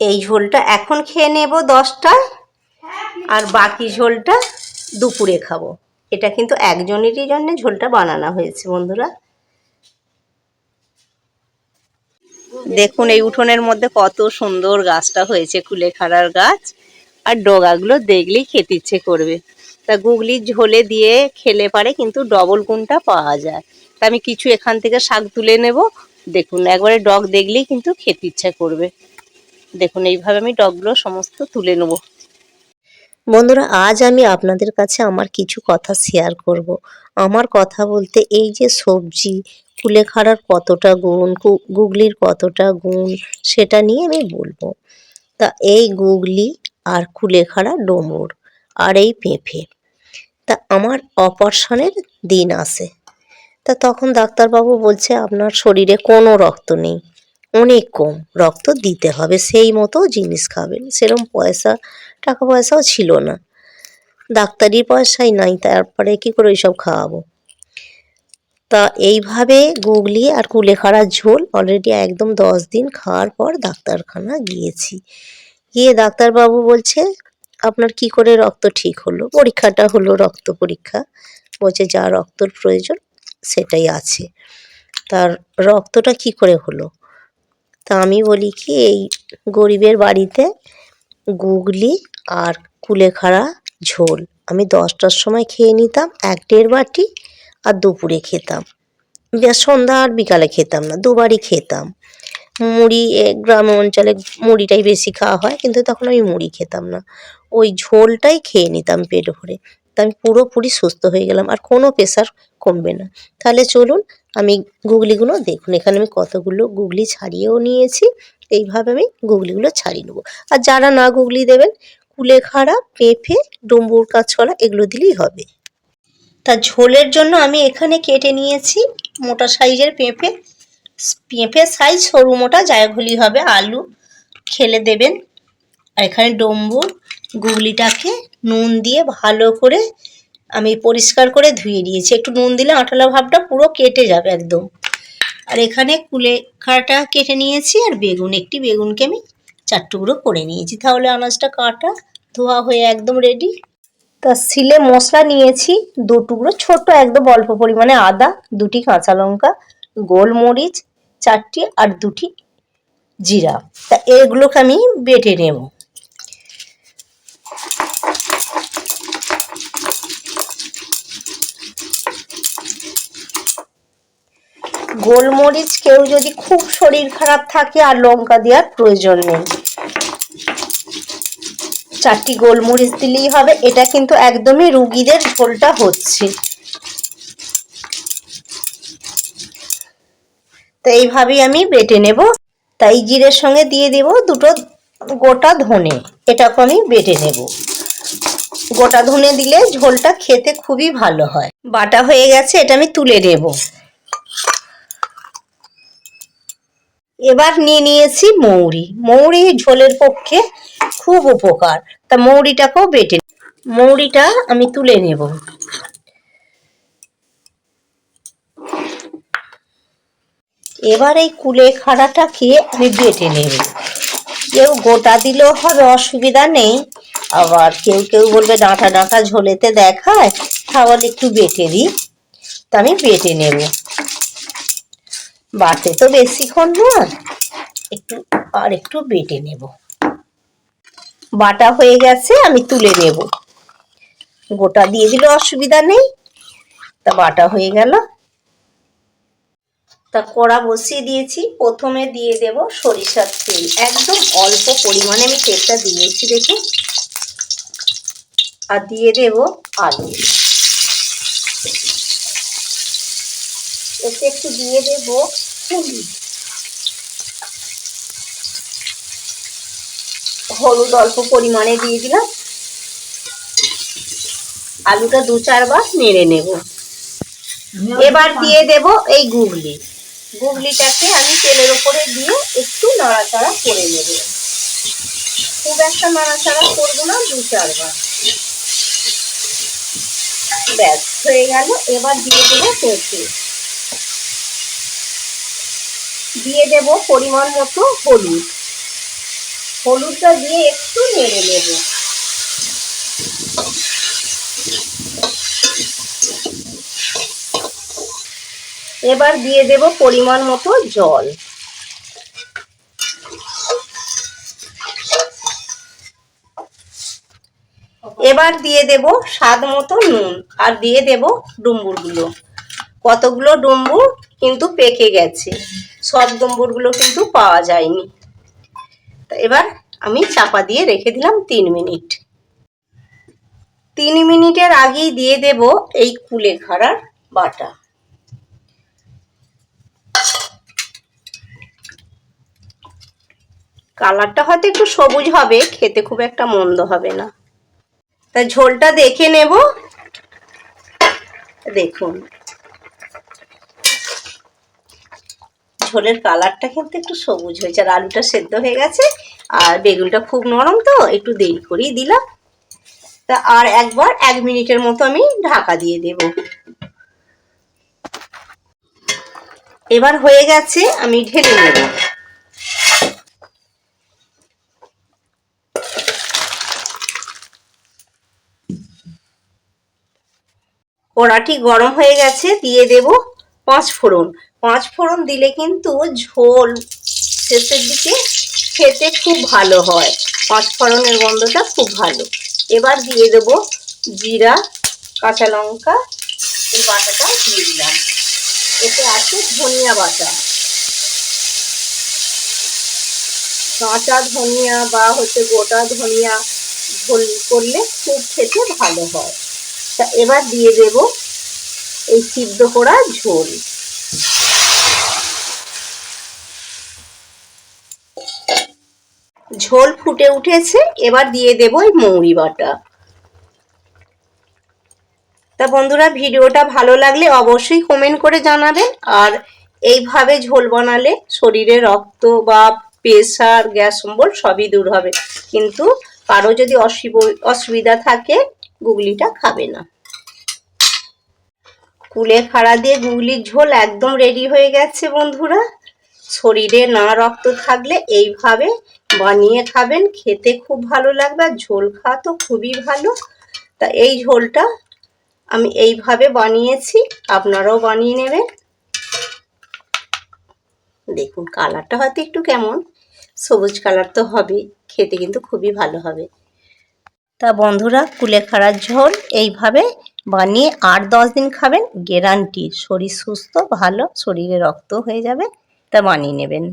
এই ঝোলটা এখন খেয়ে নেব দশটায় আর বাকি ঝোলটা দুপুরে খাব। এটা কিন্তু একজনেরই জন্য ঝোলটা বানানো হয়েছে, বন্ধুরা। দেখুন, এই উঠোনের মধ্যে কত সুন্দর গাছটা হয়েছে, কুলেখাড়ার গাছ। আর ডগাগুলো দেখলেই খেতে ইচ্ছে করবে। তা গুগলির ঝোলে দিয়ে খেলে পারে, কিন্তু ডবল গুণটা পাওয়া যায়। তা আমি কিছু এখান থেকে শাক তুলে নেব। দেখুন, একবারে ডগ দেখলেই কিন্তু খেতে ইচ্ছা করবে। দেখুন, এইভাবে আমি ডগগুলো সমস্ত তুলে নেব। বন্ধুরা, আজ আমি আপনাদের কাছে আমার কিছু কথা শেয়ার করব। আমার কথা বলতে এই যে সবজি কুলেখাড়ার কতটা গুণ গুগলির কতটা গুণ, সেটা নিয়ে আমি বলব। তা এই গুগলি আর কুলেখাড়া ডোমর আর এই পেঁপে, তা আমার অপারেশনের দিন আসে তা তখন ডাক্তারবাবু বলছে, আপনার শরীরে কোনো রক্ত নেই। অনেক কম রক্ত দিতে হবে, সেই মতো জিনিস খাবেন। সেরকম পয়সা, টাকা পয়সাও ছিল না। ডাক্তারি পয়সাই নাই, তারপরে কি করে ওইসব খাওয়াবো? তা এইভাবে গুগলি আর কুলেখাড়ার ঝোল অলরেডি একদম দশ দিন খাওয়ার পর ডাক্তারখানা গিয়েছি। গিয়ে ডাক্তারবাবু বলছে, আপনার কি করে রক্ত ঠিক হলো? পরীক্ষাটা হলো রক্ত পরীক্ষা। বলছে, যা রক্তর প্রয়োজন, সেটাই আছে। তার রক্তটা কি করে হলো? তা আমি বলি কি, এই গরিবের বাড়িতে গুগলি আর কুলেখাড়া ঝোল। আমি দশটার সময় খেয়ে নিতাম, এক দেড় বাটি আর দুপুরে খেতাম। সন্ধ্যা আর বিকালে খেতাম না, দুবারই খেতাম। মুড়ি গ্রাম অঞ্চলে মুড়িটাই বেশি খাওয়া হয়, কিন্তু তখন আমি মুড়ি খেতাম না। ওই ঝোলটাই খেয়ে নিতাম পেট ভরে। তা আমি পুরোপুরি সুস্থ হয়ে গেলাম, আর কোনো প্রেশার কমবে না। তাহলে চলুন আমি গুগলিগুলো দেখুন, এখানে আমি কতগুলো গুগলি ছাড়িয়েও নিয়েছি, এইভাবে আমি গুগলিগুলো ছাড়িয়ে নেব। আর যারা না গুগলি দেবেন, কুলেখাড়া, পেঁপে ডুম্বুর কাঁচকলা এগুলো দিলেই হবে। তা ঝোলের জন্য আমি এখানে কেটে নিয়েছি মোটা সাইজের পেঁপে। পেঁপের সাইজ সরু মোটা জায়গুলি হবে, আলু খেলে দেবেন। আর এখানে ডম্বুর গুগলিটাকে নুন দিয়ে ভালো করে আমি পরিষ্কার করে ধুয়ে নিয়েছি। একটু নুন দিলে আঠালো ভাবটা পুরো কেটে যাবে একদম। আর এখানে কুলে কুলেখাড়াটা কেটে নিয়েছি আর বেগুন, একটি বেগুনকে আমি চার টুকরো করে নিয়েছি। তাহলে আনাজটা কাটা, ধোয়া হয়ে একদম রেডি তা সিলে মশলা নিয়েছি দু টুকরো, ছোট একদম অল্প পরিমাণে আদা, দুটি কাঁচা লঙ্কা, গোলমরিচ, চারটি আর দুটি জিরা। তা এগুলোকে আমি বেটে নেব। গোলমরিচ কেউ যদি খুব শরীর খারাপ থাকে আর লঙ্কা দেওয়ার প্রয়োজন নেই। চারটি গোলমরিচ দিলেই হবে, এটা কিন্তু একদমই রুগীদের ঝোলটা হচ্ছে। তো এইভাবেই আমি বেটে নেব। তাই জিরের সঙ্গে দিয়ে দেব দুটো গোটা ধনে, এটাকে আমি বেটে নেব। গোটা ধনে দিলে ঝোলটা খেতে খুবই ভালো হয়। বাটা হয়ে গেছে, এটা আমি তুলে নেব। এবার নিয়ে নিয়েছি মৌরি। মৌরি ঝোলের পক্ষে খুব উপকার। তা মৌরিটাকেও বেটে মৌরিটা আমি তুলে নেব। এবার এই কুলে খাড়াটাকে আমি বেটে নেব। কেউ গোটা দিলেও হবে, অসুবিধা নেই। আবার কেউ কেউ বলবে, ডাঁটা ডাঁটা ঝোলেতে দেখায়, তাহলে একটু বেটে দিই। তা আমি বেটে নেব। বাটে তো বেশিক্ষণ নয় একটু, আর একটু বেটে নেব। বাটা হয়ে গেছে, আমি তুলে নেব। গোটা দিয়ে দিলে অসুবিধা নেই। তা বাটা হয়ে গেল। তা কড়া বসিয়ে দিয়েছি। প্রথমে দিয়ে দেব সরিষার তেল। একদম অল্প পরিমাণে আমি তেলটা দিয়েছি দেখে। আর দিয়ে দেব আলু। একটু দিয়ে দেব হলুদ। হলুদ অল্প পরিমাণে দিয়ে দিলাম। আলুটা দু চারবার নেড়ে নেব। এবার দিয়ে দেব এই গুগলি। গুগলিটাকে আমি তেলের উপরে দিয়ে একটু নাড়াচাড়া করে নেব। খুব একটা নাড়াচাড়া করব না, দু চারবার ব্যাস, হয়ে গেল। এবার দিয়ে দেবো পেঁপে দিয়ে দেব পরিমাণ মতো হলুদ। হলুদটা দিয়ে একটু নেড়ে নেব। এবার দিয়ে দেব পরিমাণ মতো জল। এবার দিয়ে দেব স্বাদ মতো নুন আর দিয়ে দেব ডুম্বুরগুলো। কতগুলো ডুম্বুর কিন্তু পেকে গেছে। সব ডুম্বুরগুলো কিন্তু পাওয়া যায়নি। তা এবার আমি চাপা দিয়ে রেখে দিলাম তিন মিনিট। তিন মিনিটের আগেই দিয়ে দেব এই কুলে কুলেখাড়ার বাটা। কালারটা হয়তো একটু সবুজ হবে, খেতে খুব একটা মন্দ হবে না। তা ঝোলটা দেখে নেব। দেখুন। ঝোলের কালারটা কিন্তু একটু সবুজ হয়েছে, আর আলুটা সেদ্ধ হয়ে গেছে, আর বেগুনটা খুব নরম তো, একটু দেরি করেই দিলাম। তা আর একবার এক মিনিটের মতো আমি ঢাকা দিয়ে দেব। এবার হয়ে গেছে আমি ঢেলে নেব। কড়াটি গরম হয়ে গেছে, দিয়ে দেব পাঁচ ফোড়ন। পাঁচ ফোড়ন দিলে কিন্তু ঝোল শেষের দিকে খেতে খুব ভালো হয়। পাঁচ ফোড়নের গন্ধটা খুব ভালো। এবার দিয়ে দেব জিরা, কাঁচা লঙ্কা, এই বাটাটা দিয়ে দিলাম। এতে আছে ধনিয়া বাটা। কাঁচা ধনিয়া বা হচ্ছে গোটা ধনিয়া ঝোল করলে খুব খেতে ভালো হয়। তা এবার দিয়ে দেব এই সিদ্ধ করা ঝোল। ঝোল ফুটে উঠেছে, এবার দিয়ে দেব এই মৌরি বাটা। তা বন্ধুরা, ভিডিওটা ভালো লাগলে অবশ্যই কমেন্ট করে জানাবেন, আর এইভাবে ঝোল বানালে শরীরে রক্ত বা প্রেশার গ্যাস, অম্বল সবই দূর হবে। কিন্তু কারও যদি অসুবিধা থাকে, গুগলিটা খাবে না। কুলে খাড়া দিয়ে গুগলির ঝোল একদম রেডি হয়ে গেছে বন্ধুরা। শরীরে না রক্ত থাকলে এইভাবে বানিয়ে খাবেন, খেতে খুব ভালো লাগবে আর ঝোল খাওয়া তো খুবই ভালো। তা এই ঝোলটা আমি এইভাবে বানিয়েছি, আপনারাও বানিয়ে নেবেন। দেখুন কালারটা হয়তো একটু কেমন, সবুজ কালার তো হবেই খেতে কিন্তু খুবই ভালো হবে। তা বন্ধুরা কুলেখাড়ার ঝোল এইভাবে বানিয়ে আট দশ দিন খাবেন গ্যারান্টি শরীর সুস্থ, ভালো, শরীরে রক্ত হয়ে যাবে। তা বানিয়ে নেবেন।